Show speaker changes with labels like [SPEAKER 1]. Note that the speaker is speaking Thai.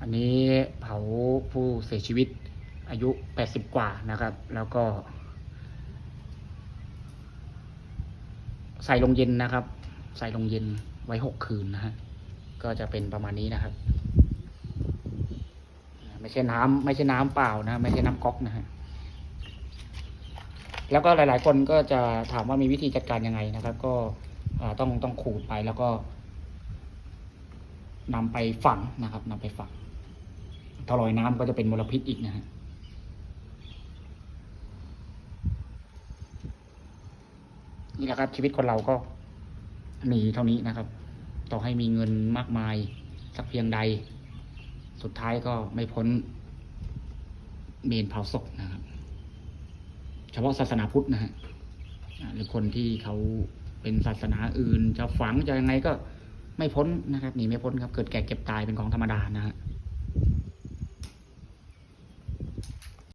[SPEAKER 1] อันนี้เผาผู้เสียชีวิตอายุ 80 กว่านะครับ แล้วก็ ใส่ลงเย็นนะครับ ใส่ลงเย็นไว้หกคืนนะฮะ ก็จะเป็นประมาณนี้นะครับ ไม่ใช่น้ำไม่ใช่น้ำเปล่านะ ไม่ใช่น้ำก๊อกนะฮะ แล้วก็หลาย ๆ คนก็จะถามว่ามีวิธีจัดการยังไงนะครับ ก็ต้องต้องขูดไปแล้วก็ นำไปฝังนะครับนำไปฝังถ้าลอยน้ำก็จะเป็นมลพิษอีกนะฮะนี่แหละครับ ชีวิตคนเราก็มีเท่านี้นะครับ ต่อให้มีเงินมากมาย สักเพียงใด สุดท้ายก็ไม่พ้นเมนเผาศพนะครับ เฉพาะศาสนาพุทธนะฮะหรือคนที่เขาเป็นศาสนาอื่น จะฝังจะยังไงก็ ไม่พ้นนะครับหนีไม่พ้นครับ เกิดแก่เก็บตายเป็นของธรรมดานะฮะ